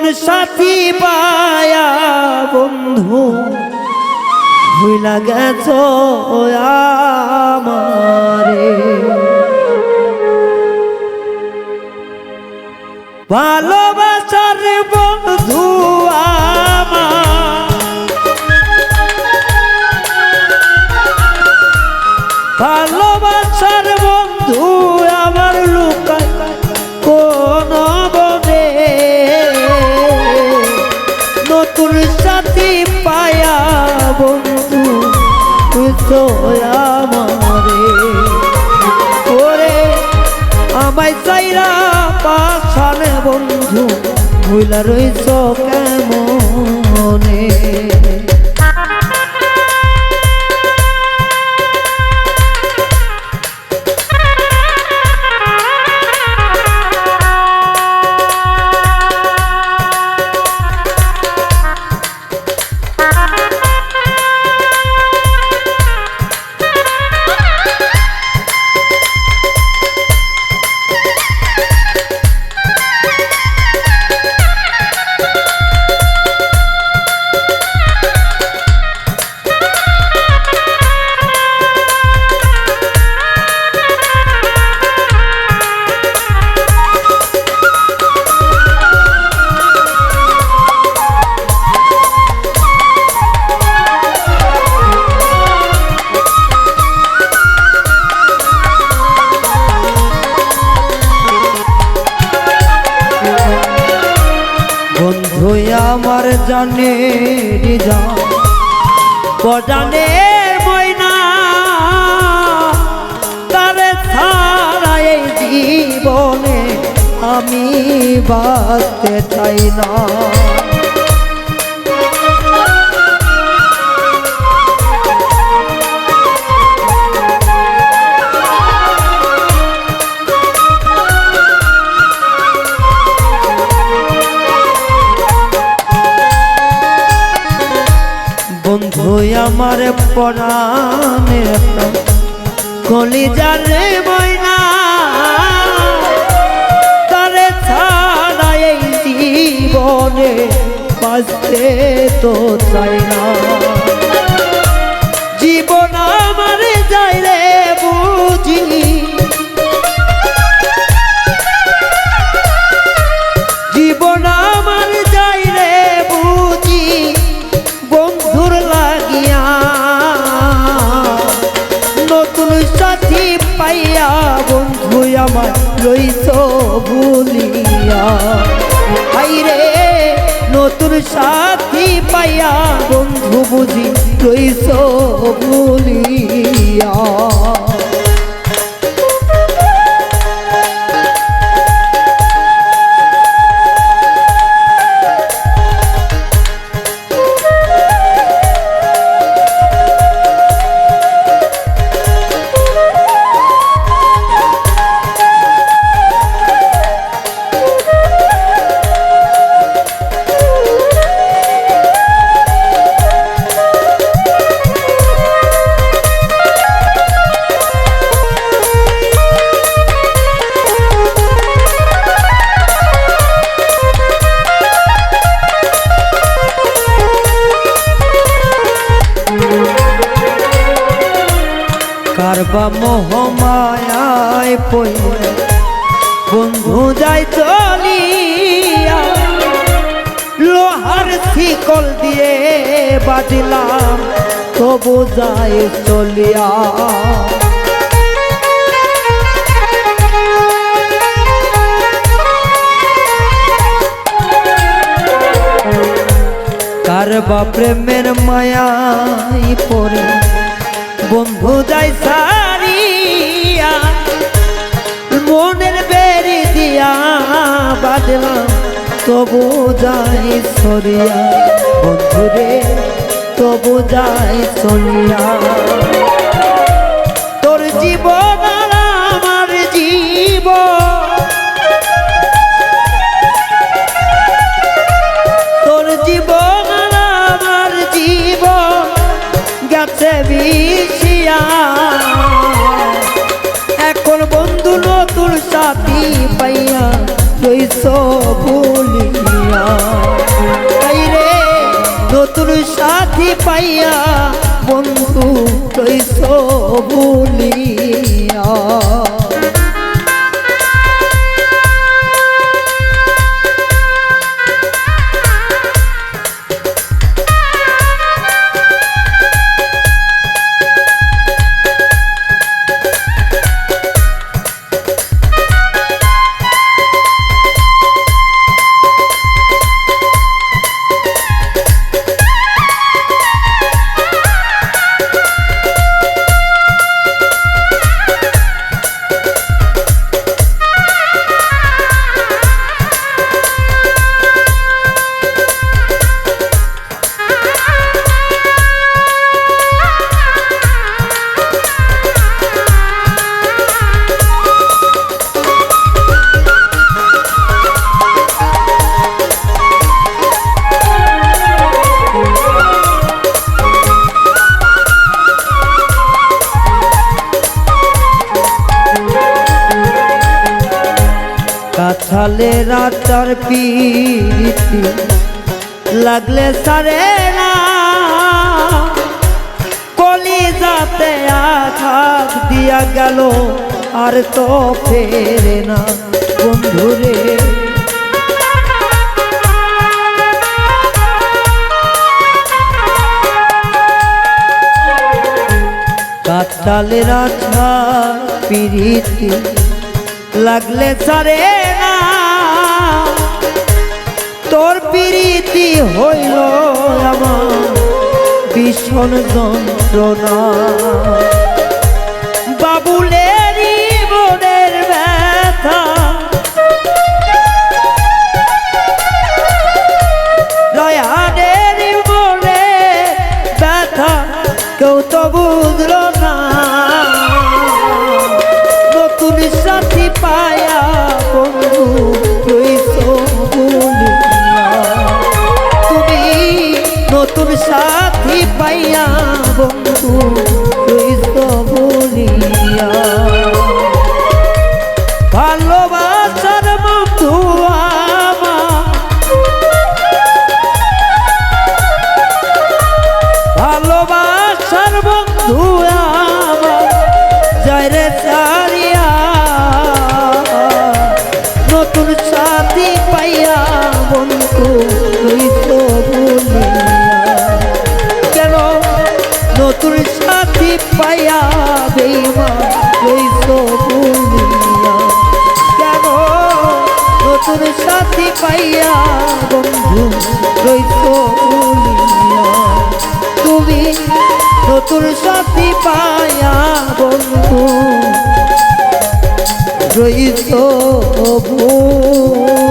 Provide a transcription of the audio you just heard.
নতুন সাথী পায়া বন্ধু? ভুলা গেছ আমারে। ভালোবাসার বন্ধু তো আমারে। ওরে আমায় চাইরা পাশানে বন্ধু ভুলা রইছ কেমনে? জানে বজানের ময়না তারে ছাড়া এই জীবনে আমি বাঁচতে চাই না। আমার পরাণের কলিজার বইনা তারে ছাড়া এই জীবনে বাঁচতে তো চাই না। আমার লইছ ভুলিয়া। রে নতুন সাথী পাইয়া বন্ধু বুঝি রইস ভুলিয়া। কারবা মোহমায় পইলে বন্ধু যাই চলিয়া লোহার শিকল দিয়ে বাজিলাম, তবু যাই চলিয়া। কারবা প্রেমের মায়াই পড়ে। বন্ধু যাই সারিয়া তবু যাই সরিয়া। বন্ধুরে তবু যাই সরিয়া। ভুলিয়া কাছালে রাতার পিরিতি লাগলে সারে না কলি যাতে আঘাত দিয়া গেল, আর তো ফেরে না বন্ধুরে কাতালে রাছা পিরিতি, লাগলে সারে তোর প্রীতি হইল আমার ভীষণ যন্ত্রণা। সাথী পাইয়া বন্ধু। নতুন সাথী পাইয়া বেইমা তুই তো ভুলিয়া কেন? নতুন সাথী পাইয়া বন্ধু ভুলিয়া তুমি নতুন সাথী পায়া বন্ধু রইস ভুলিয়া